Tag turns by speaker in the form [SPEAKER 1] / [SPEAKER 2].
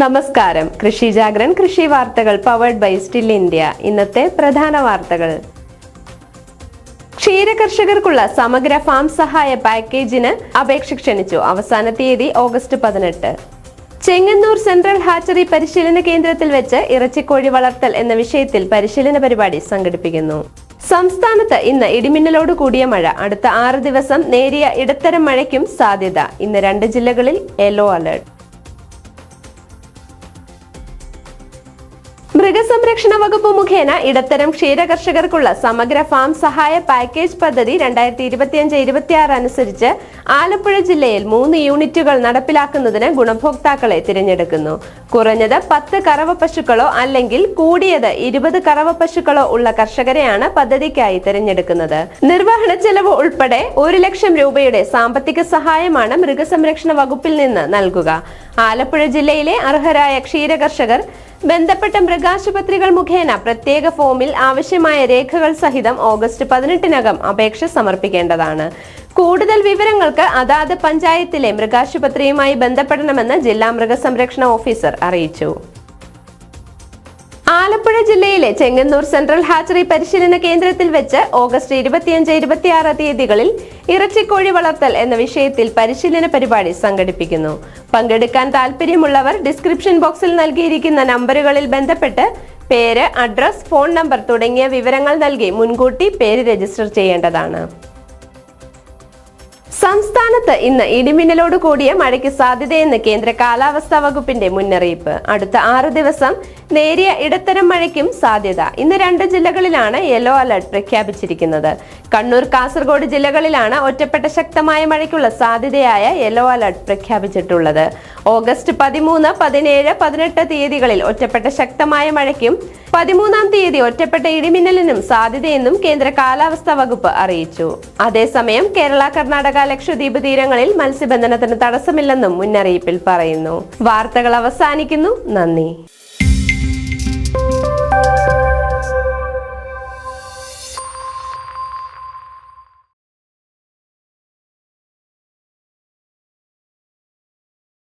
[SPEAKER 1] നമസ്കാരം. കൃഷി ജാഗ്രൻ കൃഷി വാർത്തകൾ പവേർഡ് ബൈ സ്റ്റിൽ ഇന്ത്യ ഇന്നത്തെ പ്രധാന വാർത്തകൾ. ക്ഷീര കർഷകർക്കുള്ള സമഗ്ര ഫാം സഹായ പാക്കേജിന് അപേക്ഷ ക്ഷണിച്ചു. അവസാന തീയതി ഓഗസ്റ്റ് പതിനെട്ട്. ചെങ്ങന്നൂർ സെൻട്രൽ ഹാച്ചറി പരിശീലന കേന്ദ്രത്തിൽ വെച്ച് ഇറച്ചിക്കോഴി വളർത്തൽ എന്ന വിഷയത്തിൽ പരിശീലന പരിപാടി സംഘടിപ്പിക്കുന്നു. സംസ്ഥാനത്ത് ഇന്ന് ഇടിമിന്നലോട് കൂടിയ മഴ. അടുത്ത ആറ് ദിവസം നേരിയ ഇടത്തരം മഴയ്ക്കും സാധ്യത. ഇന്ന് രണ്ട് ജില്ലകളിൽ യെല്ലോ അലർട്ട് മൃഗസംരക്ഷണ വകുപ്പ് മുഖേന ഇടത്തരം ക്ഷീരകർഷകർക്കുള്ള സമഗ്ര ഫാം സഹായ പാക്കേജ് പദ്ധതി രണ്ടായിരത്തി ഇരുപത്തിയഞ്ച് ഇരുപത്തിയാറ് അനുസരിച്ച് ആലപ്പുഴ ജില്ലയിൽ മൂന്ന് യൂണിറ്റുകൾ നടപ്പിലാക്കുന്നതിന് ഗുണഭോക്താക്കളെ തിരഞ്ഞെടുക്കുന്നു. കുറഞ്ഞത് പത്ത് കറവ പശുക്കളോ അല്ലെങ്കിൽ കൂടിയത് ഇരുപത് കറവ പശുക്കളോ ഉള്ള കർഷകരെയാണ് പദ്ധതിക്കായി തിരഞ്ഞെടുക്കുന്നത്. നിർവഹണ ചെലവ് ഉൾപ്പെടെ ഒരു ലക്ഷം രൂപയുടെ സാമ്പത്തിക സഹായമാണ് മൃഗസംരക്ഷണ വകുപ്പിൽ നിന്ന് നൽകുക. ആലപ്പുഴ ജില്ലയിലെ അർഹരായ ക്ഷീരകർഷകർ ബന്ധപ്പെട്ട മൃഗാശുപത്രികൾ മുഖേന പ്രത്യേക ഫോമിൽ ആവശ്യമായ രേഖകൾ സഹിതം ഓഗസ്റ്റ് പതിനെട്ടിനകം അപേക്ഷ സമർപ്പിക്കേണ്ടതാണ്. കൂടുതൽ വിവരങ്ങൾക്ക് അതാത് പഞ്ചായത്തിലെ മൃഗാശുപത്രിയുമായി ബന്ധപ്പെടണമെന്ന് ജില്ലാ മൃഗസംരക്ഷണ ഓഫീസർ അറിയിച്ചു. ആലപ്പുഴ ജില്ലയിലെ ചെങ്ങന്നൂർ സെൻട്രൽ ഹാച്ചറി പരിശീലന കേന്ദ്രത്തിൽ വെച്ച് ഓഗസ്റ്റ് ഇരുപത്തിയഞ്ച് ഇരുപത്തിയാറ് തീയതികളിൽ ഇറച്ചിക്കോഴി വളർത്തൽ എന്ന വിഷയത്തിൽ പരിശീലന പരിപാടി സംഘടിപ്പിക്കുന്നു. പങ്കെടുക്കാൻ താല്പര്യമുള്ളവർ ഡിസ്ക്രിപ്ഷൻ ബോക്സിൽ നൽകിയിരിക്കുന്ന നമ്പറുകളിൽ ബന്ധപ്പെട്ട് പേര് അഡ്രസ് ഫോൺ നമ്പർ തുടങ്ങിയ വിവരങ്ങൾ നൽകി മുൻകൂട്ടി പേര് രജിസ്റ്റർ ചെയ്യേണ്ടതാണ്. സംസ്ഥാനത്ത് ഇന്ന് ഇടിമിന്നലോട് കൂടിയ മഴയ്ക്ക് സാധ്യതയെന്ന് കേന്ദ്ര കാലാവസ്ഥാ വകുപ്പിന്റെ മുന്നറിയിപ്പ്. അടുത്ത ആറ് ദിവസം നേരിയ ഇടത്തരം മഴയ്ക്കും സാധ്യത. ഇന്ന് രണ്ട് ജില്ലകളിലാണ് യെല്ലോ അലർട്ട് പ്രഖ്യാപിച്ചിരിക്കുന്നത്. കണ്ണൂർ കാസർഗോഡ് ജില്ലകളിലാണ് ഒറ്റപ്പെട്ട ശക്തമായ മഴയ്ക്കുള്ള സാധ്യതയായ യെല്ലോ അലർട്ട് പ്രഖ്യാപിച്ചിട്ടുള്ളത്. ഓഗസ്റ്റ് പതിമൂന്ന് പതിനേഴ് പതിനെട്ട് തീയതികളിൽ ഒറ്റപ്പെട്ട ശക്തമായ മഴയ്ക്കും പതിമൂന്നാം തീയതി ഒറ്റപ്പെട്ട ഇടിമിന്നലിനും സാധ്യതയെന്നും കേന്ദ്ര കാലാവസ്ഥാ വകുപ്പ് അറിയിച്ചു. അതേസമയം കേരള കർണാടക ലക്ഷദ്വീപ് തീരങ്ങളിൽ മത്സ്യബന്ധനത്തിന് തടസ്സമില്ലെന്നും മുന്നറിയിപ്പിൽ പറയുന്നു. വാർത്തകൾ അവസാനിക്കുന്നു. നന്ദി.